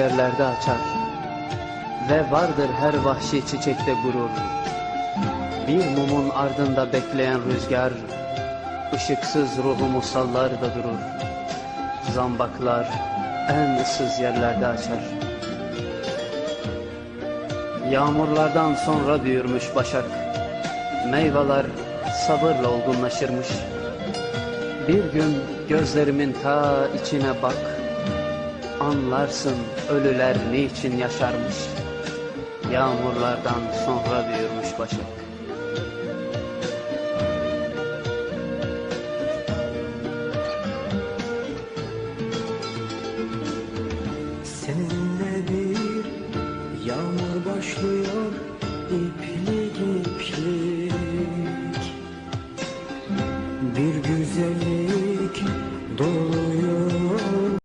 yerlerde açar. Ve vardır her vahşi çiçekte gurur. Bir mumun ardında bekleyen rüzgar, ışıksız ruhumu sallar da durur. Zambaklar en ıssız yerlerde açar. Yağmurlardan sonra büyürmüş başak, meyveler sabırla olgunlaşırmış. Bir gün gözlerimin ta içine bak, Anlarsın ölüler niçin yaşarmış. Yağmurlardan sonra büyürmüş başak Seninle bir yağmur başlıyor iplik iplik Bir güzellik doluyor.